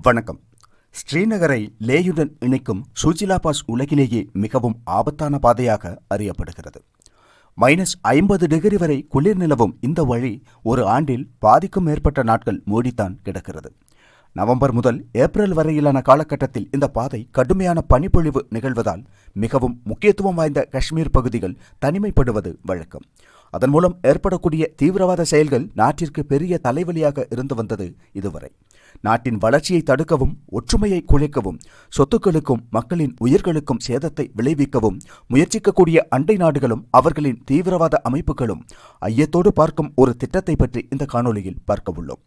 வணக்கம். ஸ்ரீநகரை லேயுடன் இணைக்கும் சுஜிலா பாஸ் உலகிலேயே மிகவும் ஆபத்தான பாதையாக அறியப்படுகிறது. மைனஸ் ஐம்பது டிகிரி வரை குளிர் நிலவும் இந்த வழி ஒரு ஆண்டில் பாதிக்கும் மேற்பட்ட நாட்கள் மூடித்தான் கிடக்கிறது. நவம்பர் முதல் ஏப்ரல் வரையிலான காலகட்டத்தில் இந்த பாதை கடுமையான பனிப்பொழிவு நிகழ்வதால் மிகவும் முக்கியத்துவம் வாய்ந்த காஷ்மீர் பகுதிகள் தனிமைப்படுவது வழக்கம். அதன் மூலம் ஏற்படக்கூடிய தீவிரவாத செயல்கள் நாட்டிற்கு பெரிய தலைவலியாக இருந்து வந்தது இதுவரை. நாட்டின் வளர்ச்சியை தடுக்கவும் ஒற்றுமையை குலைக்கவும் சொத்துக்களுக்கும் மக்களின் உயிர்களுக்கும் சேதத்தை விளைவிக்கவும் முயற்சிக்கக்கூடிய அண்டை நாடுகளும் அவர்களின் தீவிரவாத அமைப்புகளும் ஐயத்தோடு பார்க்கும் ஒரு திட்டத்தை பற்றி இந்த காணொலியில் பார்க்க உள்ளோம்.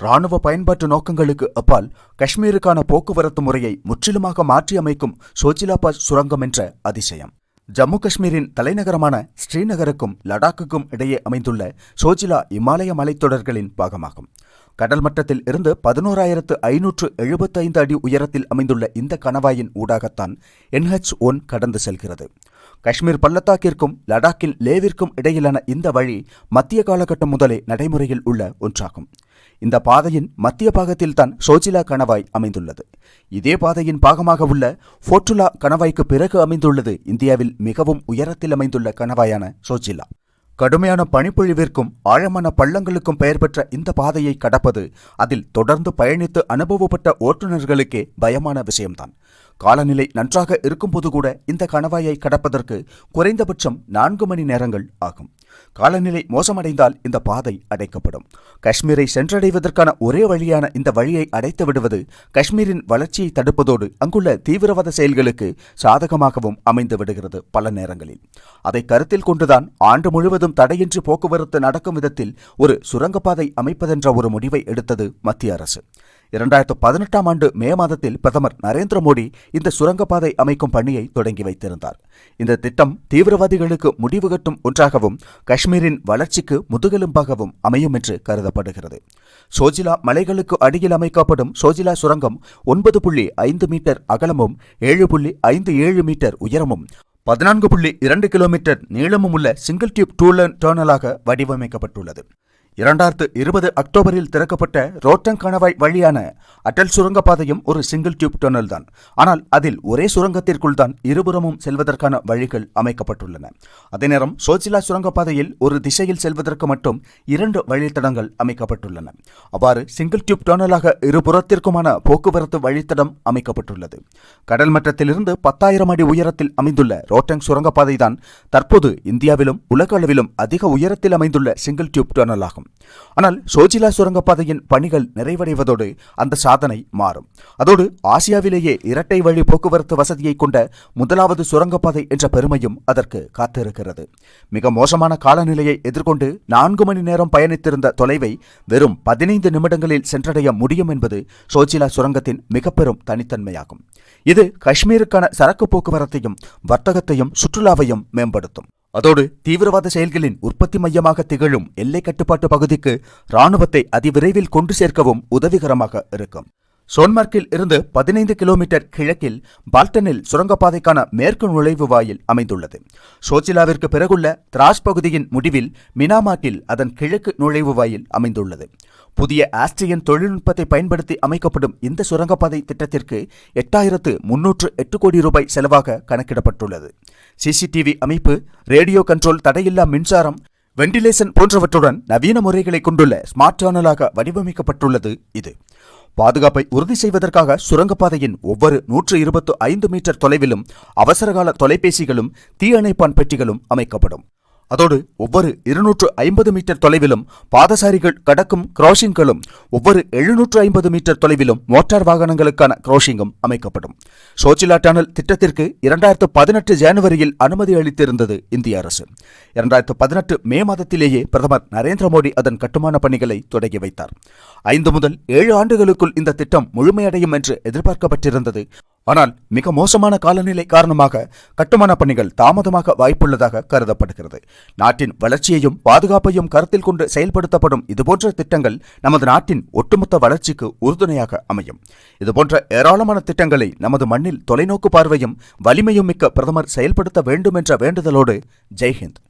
ராணுவ பயன்பாட்டு நோக்கங்களுக்கு அப்பால் காஷ்மீருக்கான போக்குவரத்து முறையை முற்றிலுமாக மாற்றியமைக்கும் சோச்சிலாபாஸ் சுரங்கம் என்ற அதிசயம். ஜம்மு காஷ்மீரின் தலைநகரமான ஸ்ரீநகருக்கும் லடாக்குக்கும் இடையே அமைந்துள்ள சோஜிலா இமாலய மலைத்தொடர்களின் பாகமாகும். கடல் மட்டத்தில் இருந்து பதினோராயிரத்து ஐநூற்று எழுபத்தைந்து அடி உயரத்தில் அமைந்துள்ள இந்த கணவாயின் ஊடாகத்தான் என்ஹெச் ஒன் கடந்து செல்கிறது. காஷ்மீர் பள்ளத்தாக்கிற்கும் லடாக்கில் லேவிற்கும் இடையிலான இந்த வழி மத்திய காலகட்டம் முதலே நடைமுறையில் உள்ள ஒன்றாகும். இந்த பாதையின் மத்திய பாகத்தில் தான் சோஜிலா கணவாய் அமைந்துள்ளது. இதே பாதையின் பாகமாக உள்ள ஃபோர்ட்டுலா கணவாய்க்கு பிறகு அமைந்துள்ளது இந்தியாவில் மிகவும் உயரத்தில் அமைந்துள்ள கணவாயான சோஜிலா. கடுமையான பனிப்பொழிவிற்கும் ஆழமான பள்ளங்களுக்கும் பெயர் பெற்ற இந்த பாதையை கடப்பது அதில் தொடர்ந்து பயணித்து அனுபவப்பட்ட ஓட்டுநர்களுக்கே பயமான விஷயம்தான். காலநிலை நன்றாக இருக்கும்போது கூட இந்த கணவாயை கடப்பதற்கு குறைந்தபட்சம் நான்கு மணி நேரங்கள் ஆகும். காலநிலை மோசமடைந்தால் இந்த பாதை அடைக்கப்படும். காஷ்மீரை சென்றடைவதற்கான ஒரே வழியான இந்த வழியை அடைத்து விடுவது காஷ்மீரின் வளர்ச்சியை தடுப்பதோடு அங்குள்ள தீவிரவாத செயல்களுக்கு சாதகமாகவும் அமைந்து விடுகிறது பல நேரங்களில். அதை கருத்தில் கொண்டுதான் ஆண்டு முழுவதும் முழுவதும் தடையின்றி போக்குவரத்து நடக்கும் விதத்தில் ஒரு சுரங்கப்பாதை அமைப்பதென்ற ஒரு முடிவை எடுத்தது மத்திய அரசு. இரண்டாயிரத்து பதினெட்டாம் ஆண்டு மே மாதத்தில் பிரதமர் நரேந்திர மோடி இந்த சுரங்கப்பாதை அமைக்கும் பணியை தொடங்கி வைத்திருந்தார். இந்த திட்டம் தீவிரவாதிகளுக்கு முடிவு கட்டும் ஒன்றாகவும் காஷ்மீரின் வளர்ச்சிக்கு முதுகெலும்பாகவும் அமையும் என்று கருதப்படுகிறது. சோஜிலா மலைகளுக்கு அடியில் அமைக்கப்படும் சோஜிலா சுரங்கம் ஒன்பது புள்ளி ஐந்து மீட்டர் அகலமும் ஏழு புள்ளி ஐந்து ஏழு மீட்டர் உயரமும் பதினான்கு புள்ளி இரண்டு கிலோமீட்டர் நீளமும் உள்ள சிங்கிள் டியூப் டூலன் டேர்னலாக வடிவமைக்கப்பட்டுள்ளது. இரண்டாயிரத்து இருபது அக்டோபரில் திறக்கப்பட்ட ரோட்டங் கணவாய் வழியான அட்டல் சுரங்கப்பாதையும் ஒரு சிங்கிள் டியூப் டனல் தான். ஆனால் அதில் ஒரே சுரங்கத்திற்குள் தான் இருபுறமும் செல்வதற்கான வழிகள் அமைக்கப்பட்டுள்ளன. அதே நேரம் சோச்சிலா சுரங்கப்பாதையில் ஒரு திசையில் செல்வதற்கு மட்டும் இரண்டு வழித்தடங்கள் அமைக்கப்பட்டுள்ளன. அவ்வாறு சிங்கிள் டியூப் டனலாக இருபுறத்திற்குமான போக்குவரத்து வழித்தடம் அமைக்கப்பட்டுள்ளது. கடல் மட்டத்திலிருந்து பத்தாயிரம் அடி உயரத்தில் அமைந்துள்ள ரோட்டங் சுரங்கப்பாதை தான் தற்போது இந்தியாவிலும் உலக அளவிலும் அதிக உயரத்தில் அமைந்துள்ள சிங்கிள் டியூப் டனல் ஆகும். ஆனால் சோஜிலா சுரங்கப்பாதையின் பணிகள் நிறைவடைவதோடு அந்த சாதனை மாறும். அதோடு ஆசியாவிலேயே இரட்டை வழி போக்குவரத்து வசதியை கொண்ட முதலாவது சுரங்கப்பாதை என்ற பெருமையும் அதற்கு காத்திருக்கிறது. மிக மோசமான காலநிலையை எதிர்கொண்டு நான்கு மணி நேரம் பயணித்திருந்த தொலைவை வெறும் பதினைந்து நிமிடங்களில் சென்றடைய முடியும் என்பது சோஜிலா சுரங்கத்தின் மிக பெரும் தனித்தன்மையாகும். இது காஷ்மீருக்கான சரக்கு போக்குவரத்தையும் வர்த்தகத்தையும் சுற்றுலாவையும் மேம்படுத்தும். அதோடு தீவிரவாத செயல்களின் உற்பத்தி மையமாக திகழும் எல்லை கட்டுப்பாட்டு பகுதிக்கு ராணுவத்தை அதிவிரைவில் கொண்டு சேர்க்கவும் உதவிகரமாக இருக்கும். சோன்மார்க்கில் இருந்து பதினைந்து கிலோமீட்டர் கிழக்கில் பால்டனில் சுரங்கப்பாதைக்கான மேற்கு நுழைவு வாயில் அமைந்துள்ளது. சோச்சிலாவிற்கு பிறகுள்ள திராஸ் பகுதியின் முடிவில் மினாமாக்கில் அதன் கிழக்கு நுழைவு வாயில் அமைந்துள்ளது. புதிய ஆஸ்ட்ரியன் தொழில்நுட்பத்தை பயன்படுத்தி அமைக்கப்படும் இந்த சுரங்கப்பாதை திட்டத்திற்கு எட்டாயிரத்து முன்னூற்று எட்டு கோடி ரூபாய் செலவாக கணக்கிடப்பட்டுள்ளது. சிசிடிவி அமைப்பு ரேடியோ கண்ட்ரோல் தடையில்லா மின்சாரம் வெண்டிலேஷன் போன்றவற்றுடன் நவீன முறைகளை கொண்டுள்ள ஸ்மார்ட் சேனலாக வடிவமைக்கப்பட்டுள்ளது இது. பாதுகாப்பை உறுதி செய்வதற்காக சுரங்கப்பாதையின் ஒவ்வொரு நூற்று இருபத்து ஐந்து மீட்டர் தொலைவிலும் அவசரகால தொலைபேசிகளும் தீயணைப்பான் பெட்டிகளும் அமைக்கப்படும். அதோடு ஒவ்வொரு இருநூற்று ஐம்பது மீட்டர் தொலைவிலும் பாதசாரிகள் கடக்கும் கிராசிங்களும் ஒவ்வொரு எழுநூற்று ஐம்பது மீட்டர் தொலைவிலும் மோட்டார் வாகனங்களுக்கான கிராசிங்கும் அமைக்கப்படும். சோச்சிலா டனல் திட்டத்திற்கு இரண்டாயிரத்து பதினெட்டு ஜனவரியில் அனுமதி அளித்திருந்தது இந்திய அரசு. இரண்டாயிரத்து பதினெட்டு மே மாதத்திலேயே பிரதமர் நரேந்திர மோடி அதன் கட்டுமான பணிகளை தொடங்கி வைத்தார். ஐந்து முதல் ஏழு ஆண்டுகளுக்குள் இந்த திட்டம் முழுமையடையும் என்று எதிர்பார்க்கப்பட்டிருந்தது. ஆனால் மிக மோசமான காலநிலை காரணமாக கட்டுமான பணிகள் தாமதமாக வாய்ப்புள்ளதாக கருதப்படுகிறது. நாட்டின் வளர்ச்சியையும் பாதுகாப்பையும் கருத்தில் கொண்டு செயல்படுத்தப்படும் இதுபோன்ற திட்டங்கள் நமது நாட்டின் ஒட்டுமொத்த வளர்ச்சிக்கு உறுதுணையாக அமையும். இதுபோன்ற ஏராளமான திட்டங்களை நமது மண்ணில் தொலைநோக்கு பார்வையும் வலிமையும் மிக்க பிரதமர் செயல்படுத்த வேண்டும் என்ற வேண்டுதலோடு ஜெய்ஹிந்த்.